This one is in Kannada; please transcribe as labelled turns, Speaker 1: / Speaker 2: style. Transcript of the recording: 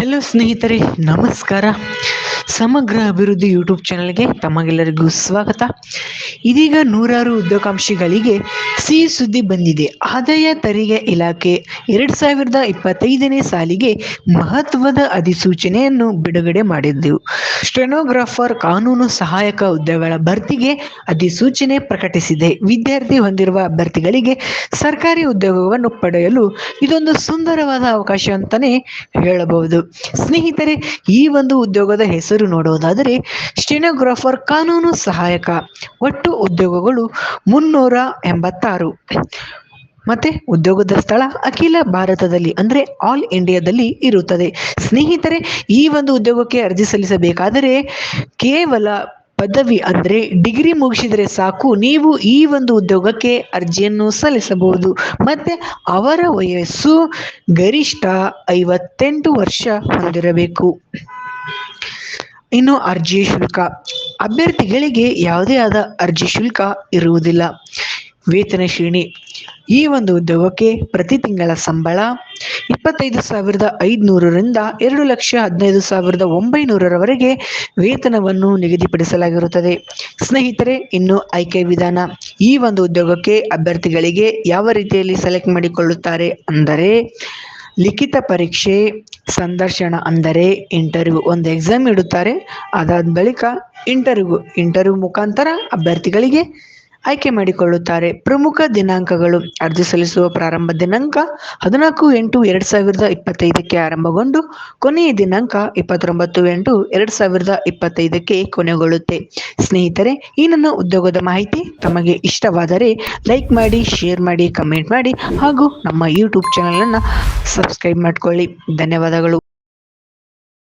Speaker 1: ಹಲೋ ಸ್ನೇಹಿತರೆ ನಮಸ್ಕಾರ. ಸಮಗ್ರ ಅಭಿವೃದ್ಧಿ ಯೂಟ್ಯೂಬ್ ಚಾನಲ್ಗೆ ತಮಗೆಲ್ಲರಿಗೂ ಸ್ವಾಗತ. ಇದೀಗ ನೂರಾರು ಉದ್ಯೋಗಾಂಶಿಗಳಿಗೆ ಸಿಹಿ ಸುದ್ದಿ ಬಂದಿದೆ. ಆದಾಯ ತೆರಿಗೆ ಇಲಾಖೆ ಎರಡ್ ಸಾವಿರದ ಇಪ್ಪತ್ತೈದನೇ ಸಾಲಿಗೆ ಮಹತ್ವದ ಅಧಿಸೂಚನೆಯನ್ನು ಬಿಡುಗಡೆ ಮಾಡಿದ್ದೆವು ಸ್ಟೆನೋಗ್ರಾಫರ್ ಕಾನೂನು ಸಹಾಯಕ ಹುದ್ದೆಗಳ ಭರ್ತಿಗೆ ಅಧಿಸೂಚನೆ ಪ್ರಕಟಿಸಿದೆ. ವಿದ್ಯಾರ್ಥಿ ಹೊಂದಿರುವ ಅಭ್ಯರ್ಥಿಗಳಿಗೆ ಸರ್ಕಾರಿ ಉದ್ಯೋಗವನ್ನು ಪಡೆಯಲು ಇದೊಂದು ಸುಂದರವಾದ ಅವಕಾಶ ಅಂತಾನೆ ಹೇಳಬಹುದು. ಸ್ನೇಹಿತರೆ, ಈ ಒಂದು ಉದ್ಯೋಗದ ಹೆಸರು ನೋಡುವುದಾದರೆ ಸ್ಟೆನೋಗ್ರಾಫರ್ ಕಾನೂನು ಸಹಾಯಕ, ಒಟ್ಟು ಉದ್ಯೋಗಗಳು ಮುನ್ನೂರ ಎಂಬತ್ತಾರು. ಮತ್ತೆ ಉದ್ಯೋಗದ ಸ್ಥಳ ಅಖಿಲ ಭಾರತದಲ್ಲಿ, ಅಂದ್ರೆ ಆಲ್ ಇಂಡಿಯಾದಲ್ಲಿ ಇರುತ್ತದೆ. ಸ್ನೇಹಿತರೆ, ಈ ಒಂದು ಉದ್ಯೋಗಕ್ಕೆ ಅರ್ಜಿ ಸಲ್ಲಿಸಬೇಕಾದರೆ ಕೇವಲ ಪದವಿ ಅಂದ್ರೆ ಡಿಗ್ರಿ ಮುಗಿಸಿದರೆ ಸಾಕು. ನೀವು ಈ ಒಂದು ಉದ್ಯೋಗಕ್ಕೆ ಅರ್ಜಿಯನ್ನು ಸಲ್ಲಿಸಬಹುದು. ಮತ್ತೆ ಅವರ ವಯಸ್ಸು ಗರಿಷ್ಠ ಐವತ್ತೆಂಟು ವರ್ಷ ಹೊಂದಿರಬೇಕು. ಇನ್ನು ಅರ್ಜಿ ಶುಲ್ಕ. ಅಭ್ಯರ್ಥಿಗಳಿಗೆ ಯಾವುದೇ ಆದ ಅರ್ಜಿ ಶುಲ್ಕ ಇರುವುದಿಲ್ಲ. ವೇತನ ಶ್ರೇಣಿ. ಈ ಒಂದು ಉದ್ಯೋಗಕ್ಕೆ ಪ್ರತಿ ತಿಂಗಳ ಸಂಬಳ ಇಪ್ಪತ್ತೈದು ಸಾವಿರದ ಐದುನೂರರಿಂದ ಎರಡು ಲಕ್ಷ ಹದಿನೈದು ಸಾವಿರದ ಒಂಬೈನೂರರವರೆಗೆ ವೇತನವನ್ನು ನಿಗದಿಪಡಿಸಲಾಗಿರುತ್ತದೆ. ಸ್ನೇಹಿತರೆ, ಇನ್ನು ಆಯ್ಕೆ ವಿಧಾನ. ಈ ಒಂದು ಉದ್ಯೋಗಕ್ಕೆ ಅಭ್ಯರ್ಥಿಗಳಿಗೆ ಯಾವ ರೀತಿಯಲ್ಲಿ ಸೆಲೆಕ್ಟ್ ಮಾಡಿಕೊಳ್ಳುತ್ತಾರೆ ಅಂದರೆ ಲಿಖಿತ ಪರೀಕ್ಷೆ ಸಂದರ್ಶನ ಅಂದರೆ ಇಂಟರ್ವ್ಯೂ ಒಂದು ಎಕ್ಸಾಮ್ ಇಡುತ್ತಾರೆ ಅದಾದ ಬಳಿಕ ಇಂಟರ್ವ್ಯೂ ಇಂಟರ್ವ್ಯೂ ಮುಖಾಂತರ ಅಭ್ಯರ್ಥಿಗಳಿಗೆ ಆಯ್ಕೆ ಮಾಡಿಕೊಳ್ಳುತ್ತಾರೆ. ಪ್ರಮುಖ ದಿನಾಂಕಗಳು ಅರ್ಜಿ ಸಲ್ಲಿಸುವ ಪ್ರಾರಂಭ ದಿನಾಂಕ ಹದಿನಾಲ್ಕು ಎಂಟು ಎರಡ್ ಸಾವಿರದ ಇಪ್ಪತ್ತೈದಕ್ಕೆ ಆರಂಭಗೊಂಡು ಕೊನೆಯ ದಿನಾಂಕ ಇಪ್ಪತ್ತೊಂಬತ್ತು ಎಂಟು ಎರಡ್ ಸಾವಿರದ ಇಪ್ಪತ್ತೈದಕ್ಕೆ ಕೊನೆಗೊಳ್ಳುತ್ತೆ. ಸ್ನೇಹಿತರೆ, ಈ ನನ್ನ ಉದ್ಯೋಗದ ಮಾಹಿತಿ ತಮಗೆ ಇಷ್ಟವಾದರೆ ಲೈಕ್ ಮಾಡಿ, ಶೇರ್ ಮಾಡಿ, ಕಮೆಂಟ್ ಮಾಡಿ ಹಾಗೂ ನಮ್ಮ ಯೂಟ್ಯೂಬ್ ಚಾನಲನ್ನು ಸಬ್ಸ್ಕ್ರೈಬ್ ಮಾಡಿಕೊಳ್ಳಿ. ಧನ್ಯವಾದಗಳು.